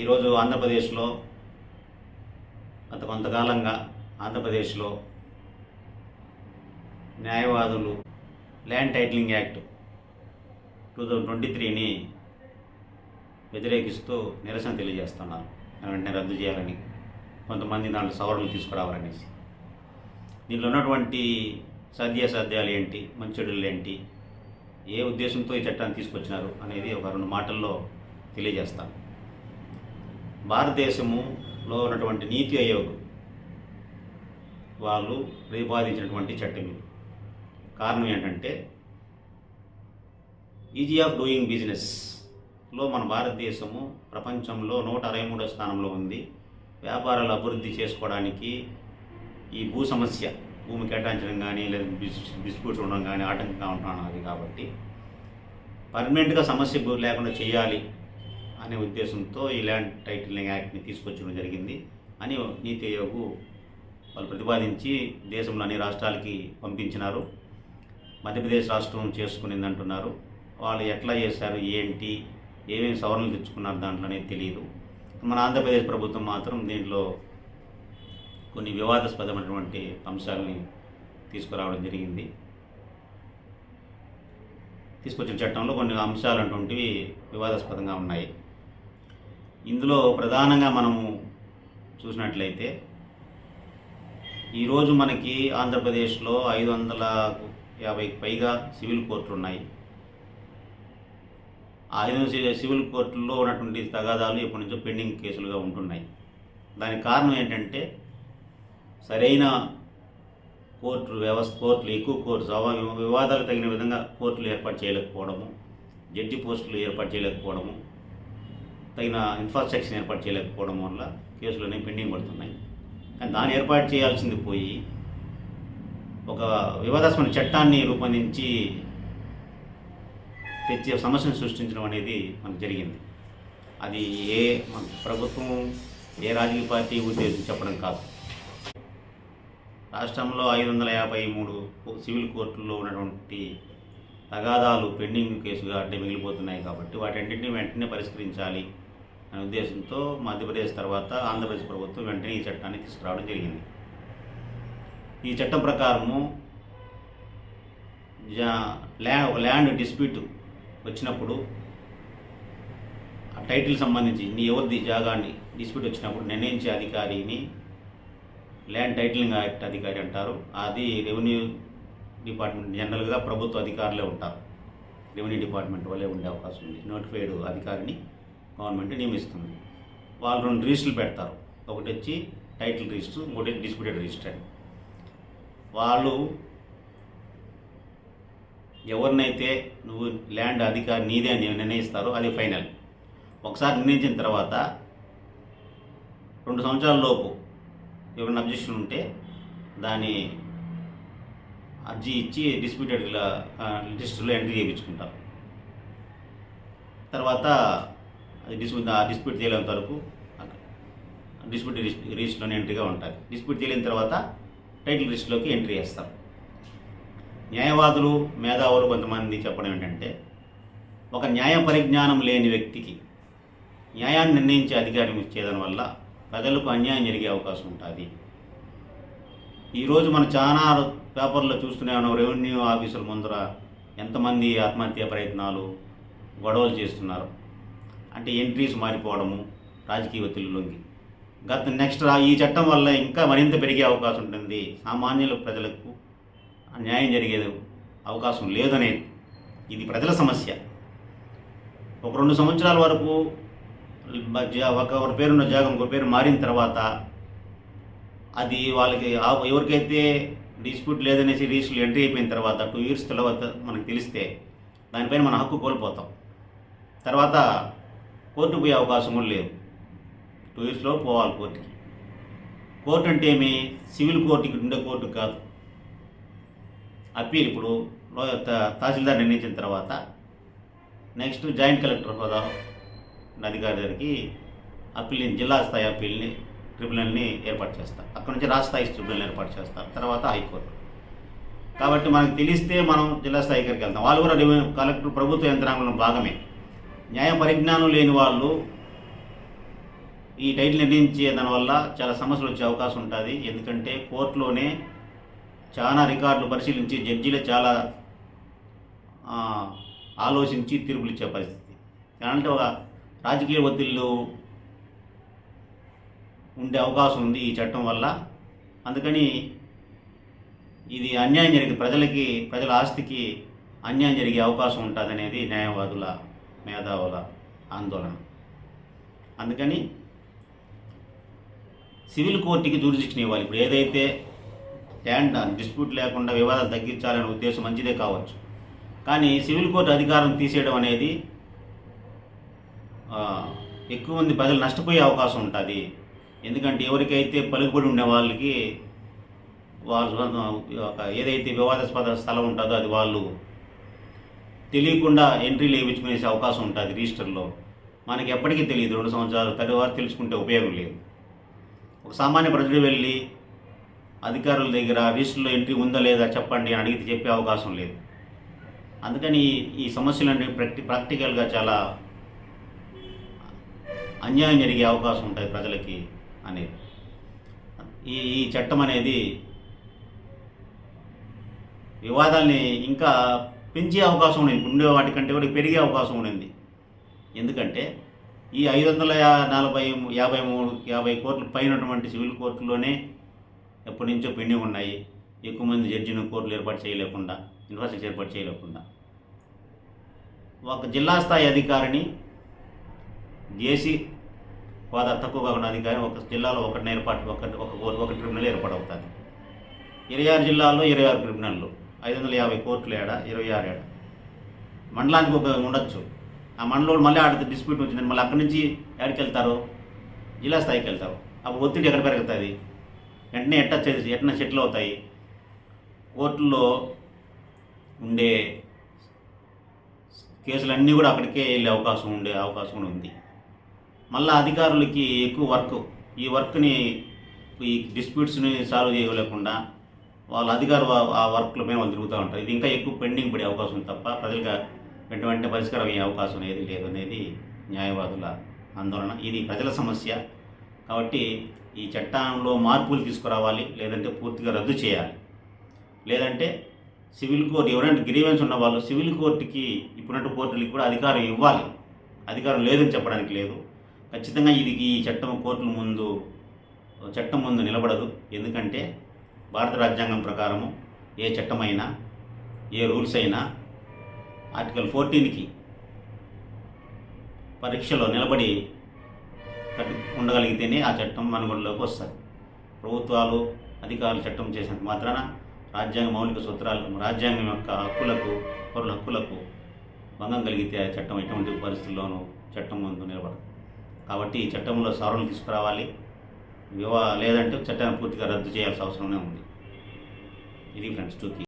ఈరోజు ఆంధ్రప్రదేశ్లో గత కొంతకాలంగా ఆంధ్రప్రదేశ్లో న్యాయవాదులు land titling act two thousand twenty త్రీని వ్యతిరేకిస్తూ నిరసన తెలియజేస్తున్నారు. వెంటనే రద్దు చేయాలని కొంతమంది దాంట్లో సవరణలు తీసుకురావాలనేసి. దీనిలో ఉన్నటువంటి సాధ్యాసాధ్యాలు ఏంటి మంచెడులు ఏంటి ఏ ఉద్దేశంతో ఈ చట్టాన్ని తీసుకొచ్చినారు అనేది ఒక రెండు మాటల్లో తెలియజేస్తాను. భారతదేశములో ఉన్నటువంటి నీతి ఆయోగ్ వాళ్ళు ప్రతిపాదించినటువంటి చట్టం ఇది. కారణం ఏంటంటే ఈజీ ఆఫ్ డూయింగ్ బిజినెస్లో మన భారతదేశము ప్రపంచంలో నూట అరవై మూడో స్థానంలో ఉంది. వ్యాపారాలు అభివృద్ధి చేసుకోవడానికి ఈ భూ సమస్య భూమి కేటాయించడం కానీ లేదా డిస్ డిస్ప్యూట్స్ ఉండడం కానీ ఆటంకంగా ఉంటున్నది కాబట్టి పర్మనెంట్గా సమస్య లేకుండా చేయాలి అనే ఉద్దేశంతో ఈ ల్యాండ్ టైటిలింగ్ యాక్ట్ని తీసుకొచ్చడం జరిగింది అని నీతి ఆయోగ్ వాళ్ళు ప్రతిపాదించి దేశంలో అన్ని రాష్ట్రాలకి పంపించినారు. మధ్యప్రదేశ్ రాష్ట్రం చేసుకునింది అంటున్నారు వాళ్ళు ఎట్లా చేశారు ఏంటి ఏమేమి సవరణలు తెచ్చుకున్నారు దాంట్లో అనేది తెలియదు మన ఆంధ్రప్రదేశ్ ప్రభుత్వం మాత్రం దీంట్లో కొన్ని వివాదాస్పదమైనటువంటి అంశాలని తీసుకురావడం జరిగింది. తీసుకొచ్చిన చట్టంలో కొన్ని అంశాలు అటువంటివి వివాదాస్పదంగా ఉన్నాయి. ఇందులో ప్రధానంగా మనము చూసినట్లయితే ఈరోజు మనకి ఆంధ్రప్రదేశ్లో ఐదు వందల యాభైకి పైగా సివిల్ కోర్టులు ఉన్నాయి. ఆ ఐదు సివిల్ కోర్టుల్లో ఉన్నటువంటి తగాదాలు ఎప్పటి నుంచో పెండింగ్ కేసులుగా ఉంటున్నాయి. దానికి కారణం ఏంటంటే సరైన కోర్టు వ్యవస్థ కోర్టులు ఎక్కువ కోర్టు వివాదాలు తగిన విధంగా కోర్టులు ఏర్పాటు చేయలేకపోవడము జడ్జి పోస్టులు ఏర్పాటు చేయలేకపోవడము తగిన ఇన్ఫ్రాస్ట్రక్చర్ ఏర్పాటు చేయలేకపోవడం వల్ల కేసులు అనేవి పెండింగ్ పడుతున్నాయి. కానీ దాన్ని ఏర్పాటు చేయాల్సింది పోయి ఒక వివాదాస్పద చట్టాన్ని రూపొందించి తెచ్చే సమస్యను సృష్టించడం అనేది మనకు జరిగింది. అది ఏ మన ప్రభుత్వం ఏ రాజకీయ పార్టీ ఉద్దేశం చెప్పడం కాదు. రాష్ట్రంలో ఐదు వందల యాభై మూడు సివిల్ కోర్టుల్లో ఉన్నటువంటి తగాదాలు పెండింగ్ కేసుగా అంటే మిగిలిపోతున్నాయి కాబట్టి వాటన్నింటినీ వెంటనే పరిష్కరించాలి. అనే ఉద్దేశంతో మధ్యప్రదేశ్ తర్వాత ఆంధ్రప్రదేశ్ ప్రభుత్వం వెంటనే ఈ చట్టాన్ని తీసుకురావడం జరిగింది. ఈ చట్టం ప్రకారము ల్యా ల్యాండ్ డిస్ప్యూట్ వచ్చినప్పుడు ఆ టైటిల్ సంబంధించి నీ ఎవరిది జాగాన్ని డిస్ప్యూట్ వచ్చినప్పుడు నిర్ణయించే అధికారిని ల్యాండ్ టైటిలింగ్ యాక్ట్ అధికారి అంటారు. అది రెవెన్యూ డిపార్ట్మెంట్ జనరల్గా ప్రభుత్వ అధికారులే ఉంటారు. రెవెన్యూ డిపార్ట్మెంట్ వల్లే ఉండే అవకాశం ఉంది. నోటిఫైడ్ అధికారిని గవర్నమెంట్ నియమిస్తుంది. వాళ్ళు రెండు రిజిస్టర్లు పెడతారు. ఒకటి వచ్చి టైటిల్ రిజిస్టర్ ఇంకోటి డిస్ప్యూటెడ్ రిజిస్టర్ అని. వాళ్ళు ఎవరినైతే నువ్వు ల్యాండ్ అధికారి నీదే అని నిర్ణయిస్తారో అది ఫైనల్. ఒకసారి నిర్ణయించిన తర్వాత రెండు సంవత్సరాల లోపు ఎవరైనా అబ్జెక్షన్ ఉంటే దాని అర్జీ ఇచ్చి డిస్ప్యూటెడ్ లిస్టులో ఎంట్రీ చేయించుకుంటారు. తర్వాత అది డిస్ప్యూట్ ఆ డిస్ప్యూట్ తేలేంత వరకు డిస్ప్యూట్ రిజిస్టర్లోనే ఎంట్రీగా ఉంటుంది డిస్ప్యూట్ తేలిన తర్వాత టైటిల్ రిజిస్టర్లోకి ఎంట్రీ చేస్తారు. న్యాయవాదులు మేధావులు కొంతమంది చెప్పడం ఏంటంటే ఒక న్యాయ పరిజ్ఞానం లేని వ్యక్తికి న్యాయాన్ని నిర్ణయించే అధికారం ఇచ్చేదాని వల్ల ప్రజలకు అన్యాయం జరిగే అవకాశం ఉంటుంది. ఈరోజు మనం చాలా పేపర్లో చూస్తూనే ఉన్నాం రెవెన్యూ ఆఫీసుల ముందర ఎంతమంది ఆత్మహత్య ప్రయత్నాలు గొడవలు చేస్తున్నారు. అంటే ఎంట్రీస్ మారిపోవడము రాజకీయ ఒత్తిడిలోకి గత నెక్స్ట్ ఈ చట్టం వల్ల ఇంకా మరింత పెరిగే అవకాశం ఉంటుంది. సామాన్యుల ప్రజలకు న్యాయం జరిగే అవకాశం లేదనేది ఇది ప్రజల సమస్య. ఒక రెండు సంవత్సరాల వరకు ఒకరి పేరున్న జాగం ఇంకో పేరు మారిన తర్వాత అది వాళ్ళకి ఆ- ఎవరికైతే డిస్ప్యూట్ లేదనేసి రిజిస్టర్ ఎంట్రీ అయిపోయిన తర్వాత టూ ఇయర్స్ తర్వాత మనకు తెలిస్తే దానిపైన మన హక్కు కోల్పోతాం. తర్వాత కోర్టు పోయే అవకాశం కూడా లేదు. టూ ఇయర్స్లో పోవాలి కోర్టుకి. కోర్టు అంటే ఏమి? సివిల్ కోర్టుకి ఉండే కోర్టు కాదు. అప్పీల్ ఇప్పుడు తహసీల్దార్ నిర్ణయించిన తర్వాత నెక్స్ట్ జాయింట్ కలెక్టర్ హోదా అధికారి దగ్గరికి అప్పీల్ని జిల్లా స్థాయి అప్పీల్ని ట్రిబ్యునల్ని ఏర్పాటు చేస్తారు అక్కడ నుంచి రాష్ట్ర స్థాయి ట్రిబ్యునల్ ఏర్పాటు చేస్తారు తర్వాత హైకోర్టు. కాబట్టి మనకు తెలిస్తే మనం జిల్లా స్థాయి దగ్గరికి వెళ్తాం. వాళ్ళు కూడా కలెక్టర్ ప్రభుత్వ యంత్రాంగంలో భాగమే. న్యాయ పరిజ్ఞానం లేని వాళ్ళు ఈ టైటిల్ నిర్ణయించే దానివల్ల చాలా సమస్యలు వచ్చే అవకాశం ఉంటుంది. ఎందుకంటే కోర్టులోనే చాలా రికార్డులు పరిశీలించి జడ్జీలే చాలా ఆలోచించి తీర్పులు ఇచ్చే పరిస్థితి. అంటే ఒక రాజకీయ ఒత్తిళ్ళు ఉండే అవకాశం ఉంది ఈ చట్టం వల్ల. అందుకని ఇది అన్యాయం జరిగే ప్రజలకి ప్రజల ఆస్తికి అన్యాయం జరిగే అవకాశం ఉంటుంది అనేది న్యాయవాదుల మేధావుల ఆందోళన. అందుకని సివిల్ కోర్టుకి జూరిడిక్షన్ ఇవ్వాలి. ఇప్పుడు ఏదైతే ల్యాండ్ డిస్ప్యూట్ లేకుండా వివాదాలు తగ్గించాలనే ఉద్దేశం మంచిదే కావచ్చు. కానీ సివిల్ కోర్టు అధికారం తీసేయడం అనేది ఎక్కువ మంది ప్రజలు నష్టపోయే అవకాశం ఉంటుంది. ఎందుకంటే ఎవరికైతే పలుకుబడి ఉండే వాళ్ళకి వాళ్ళు ఒక ఏదైతే వివాదాస్పద స్థలం ఉంటుందో అది వాళ్ళు తెలియకుండా ఎంట్రీలు వేయించుకునే అవకాశం ఉంటుంది రిజిస్టర్లో. మనకి ఎప్పటికీ తెలియదు రెండు సంవత్సరాల తర్వాత తెలుసుకుంటే ఉపయోగం లేదు. ఒక సామాన్య ప్రజలు వెళ్ళి అధికారుల దగ్గర రిజిస్టర్లో ఎంట్రీ ఉందా లేదా చెప్పండి అని అడిగితే చెప్పే అవకాశం లేదు. అందుకని ఈ- సమస్యలన్నీ ప్రాక్టి ప్రాక్టికల్గా చాలా అన్యాయం జరిగే అవకాశం ఉంటుంది ప్రజలకి అనేది. ఈ ఈ చట్టం అనేది వివాదాల్ని ఇంకా పెంచే అవకాశం ఉంది ఉండే వాటికంటే కూడా పెరిగే అవకాశం ఉండింది ఎందుకంటే ఈ ఐదు వందల యా- నలభై యాభై మూడు యాభై కోట్ల పైనటువంటి సివిల్ కోర్టులోనే ఎప్పటి నుంచో పెండింగ్ ఉన్నాయి. ఎక్కువ మంది జడ్జిని కోర్టులు ఏర్పాటు చేయలేకుండా యూనివర్సిటీ ఏర్పాటు చేయలేకుండా. ఒక జిల్లా స్థాయి అధికారిని జేసీ హోదా తక్కువ కాకుండా అధికారి ఒక జిల్లాలో ఒకటి ఏర్పాటు ఒక ఒక ఒక ట్రిబ్యునల్ ఏర్పాటు అవుతుంది. ఇరవై ఆరు జిల్లాల్లో ఇరవై ఆరు ట్రిబ్యునల్లు. ఐదు వందల యాభై కోర్టులు ఏడ? ఇరవై ఆరు ఏడ. మండలానికి ఒక ఉండొచ్చు. ఆ మండలంలో మళ్ళీ ఆడ డిస్ప్యూట్ వచ్చింది మళ్ళీ అక్కడి నుంచి ఎక్కడికి వెళ్తారు జిల్లా స్థాయికి వెళ్తారు. అప్పుడు ఒత్తిడి ఎక్కడ పెరుగుతుంది? వెంటనే ఎట్ట చే- ఎట్లా సెటిల్ అవుతాయి? కోర్టుల్లో ఉండే కేసులన్నీ కూడా అక్కడికే వెళ్ళే అవకాశం ఉండే అవకాశం కూడా ఉంది. మళ్ళీ అధికారులకి ఎక్కువ వర్క్. ఈ వర్క్ని ఈ డిస్ప్యూట్స్ని సాల్వ్ చేయలేకుండా వాళ్ళ అధికార ఆ- వర్క్ల మీద వాళ్ళు తిరుగుతూ ఉంటారు ఇది ఇంకా ఎక్కువ పెండింగ్ పడే అవకాశం ఉంది తప్ప ప్రజలకు వెంట వెంటనే పరిష్కారం అయ్యే అవకాశం ఏది లేదు అనేది న్యాయవాదుల ఆందోళన. ఇది ప్రజల సమస్య. కాబట్టి ఈ చట్టంలో మార్పులు తీసుకురావాలి లేదంటే పూర్తిగా రద్దు చేయాలి. లేదంటే సివిల్ కోర్టు ఎవరైనా గ్రీవెన్స్ ఉన్న వాళ్ళు సివిల్ కోర్టుకి ఇప్పుడున్నట్టు కోర్టులకి కూడా అధికారం ఇవ్వాలి. అధికారం లేదని చెప్పడానికి లేదు. ఖచ్చితంగా ఇది ఈ చట్టం కోర్టుల ముందు చట్టం ముందు నిలబడదు. ఎందుకంటే భారత రాజ్యాంగం ప్రకారము ఏ చట్టమైనా ఏ రూల్స్ అయినా ఆర్టికల్ ఫోర్టీన్కి పరీక్షలో నిలబడి ఉండగలిగితేనే ఆ చట్టం మనుగడలోకి వస్తుంది. ప్రభుత్వాలు అధికారులు చట్టం చేసినంత మాత్రాన రాజ్యాంగ మౌలిక సూత్రాలు రాజ్యాంగం యొక్క హక్కులకు పౌరుల హక్కులకు భంగం కలిగితే ఆ చట్టం ఎటువంటి పరిస్థితుల్లోనూ చట్టం ముందు నిలబడదు. కాబట్టి ఈ చట్టంలో సవరణలు తీసుకురావాలి. వివా లేదంటే చట్టాన్ని పూర్తిగా రద్దు చేయాల్సిన అవసరమే ఉంది. ఇది ఫ్రెండ్స్ టూకి